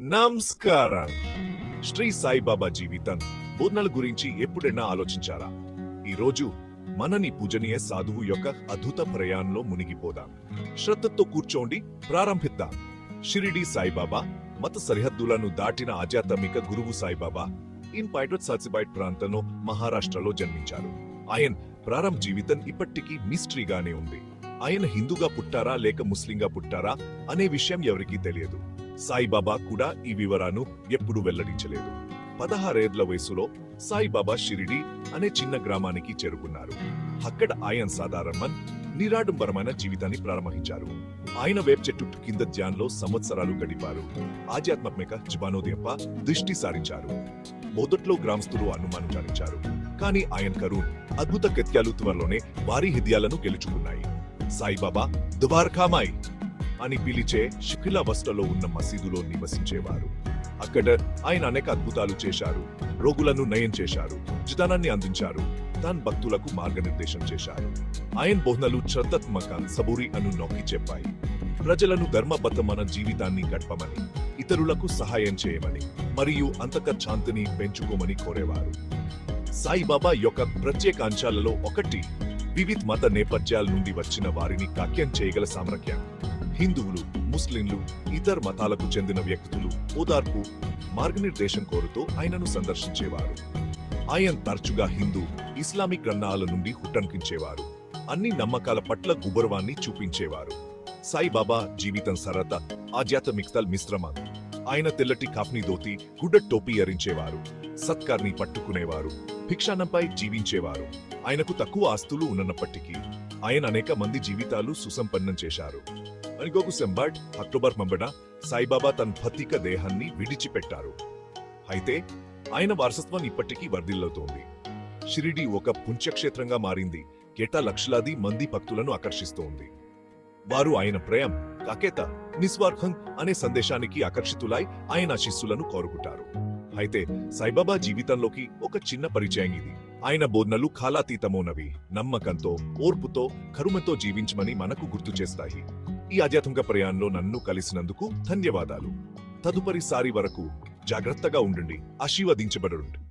నమస్కారం. శ్రీ సాయిబాబా జీవితం బోధనల గురించి ఎప్పుడైనా ఆలోచించారా? ఈరోజు మనని పూజనీయ సాధువు యొక్క అద్భుత ప్రయాణంలో మునిగిపోదాం. శ్రద్ధతో కూర్చోండి ప్రారంభిద్దాం. షిరిడి సాయిబాబా మత సరిహద్దులను దాటిన ఆధ్యాత్మిక గురువు సాయిబాబా ఇన్ పైటోట్ సాసిబైట్ ప్రాంతంలో మహారాష్ట్రలో జన్మించారు. ఆయన ప్రారంభ జీవితం ఇప్పటికీ మిస్టరీగానే ఉంది. ఆయన హిందూగా పుట్టారా లేక ముస్లింగా పుట్టారా అనే విషయం ఎవరికీ తెలియదు. సాయిబాబా కూడా ఈ వివరాను ఎప్పుడూ వెల్లడించలేదు. పదహారేళ్ళ వయసులో సాయిబాబా షిరిడి అనే చిన్న గ్రామానికి చేరుకున్నారు. అక్కడ ఆయన సాధారణమన్ నిరాడంబరమైన జీవితాన్ని ప్రారంభించారు. ఆయన వేప చెట్టు కింద ధ్యాన్లో సంవత్సరాలు గడిపారు. ఆధ్యాత్మక జీవనోదయంపై దృష్టి సారించారు. మొదట్లో గ్రామస్తులు అనుమానించారు కానీ ఆయన కరుణ్ అద్భుత కత్యాలు త్వరలోనే వారి హృదయాలను గెలుచుకున్నాయి. సాయిబాబా ద్వారకామాయి! అని పిలిచే శిఖిలావస్థలో ఉన్న మసీదులో నివసించేవారు. అక్కడ ఆయన అనేక అద్భుతాలు చేశారు. రోగులను నయం చేశారు. జిదానాన్ని అందించారు. తాన్ భక్తులకు మార్గనిర్దేశం చేశారు. ఆయన బోధనలు శ్రద్ధాత్మక సబూరి అను నొక్కి చెప్పాయి. ప్రజలను ధర్మబద్ధమైన జీవితాన్ని గడపమని ఇతరులకు సహాయం చేయమని మరియు అంతక శాంతిని పెంచుకోమని కోరేవారు. సాయిబాబా యొక్క ప్రత్యేక అంశాలలో ఒకటి వివిధ మత నేపథ్యాల నుండి వచ్చిన వారిని కాక్యం చేయగల సామర్థ్యం. హిందువులు ముస్లింలు ఇతర మతాలకు చెందిన వ్యక్తులు ఓదార్పు మార్గనిర్దేశం కోరుతూ ఆయనను సందర్శించేవారు. ఆయన తరచుగా హిందూ ఇస్లామిక్ గ్రంథాల నుండి హుట్టంకించేవారు అన్ని నమ్మకాల పట్ల గుబర్వాన్ని చూపించేవారు. సాయిబాబా జీవితం సరత ఆధ్యాత్మికతల్ మిశ్రమ. ఆయన తెల్లటి కాఫ్ని దోతి గుడ్డ టోపీ ఎరించేవారు సత్కార్ని పట్టుకునేవారు. భిక్షానంపై జీవించేవారు. ఆయనకు తక్కువ ఆస్తులు ఉన్నప్పటికీ ఆయన అనేక మంది జీవితాలు సుసంపన్నం చేశారు. అనిగోకు సెంబాట్ అక్టోబర్ మంబడ సాయిబాబా తన భతిక దేహాన్ని విడిచిపెట్టారు. అయితే ఆయన వారసత్వం ఇప్పటికీ వర్ధిల్లుతోంది. షిరిడి ఒక పుణ్యక్షేత్రంగా మారింది. కేటా లక్షలాది మంది భక్తులను ఆకర్షిస్తోంది. వారు ఆయన ప్రేమ కాకేత నిస్వార్థం అనే సందేశానికి ఆకర్షితులై ఆయన శిష్యులను కోరుకుంటారు. అయితే సాయిబాబా జీవితంలోకి ఒక చిన్న పరిచయం ఇది. ఆయన బోధనలు కాలాతీతమోనవి నమ్మకంతో ఓర్పుతో కరుమతో జీవించమని మనకు గుర్తు చేస్తాయి. ఈ ఆధ్యాత్మిక ప్రయాణంలో నన్ను కలిసినందుకు ధన్యవాదాలు. తదుపరిసారి వరకు జాగ్రత్తగా ఉండండి. ఆశీర్వదించబడండి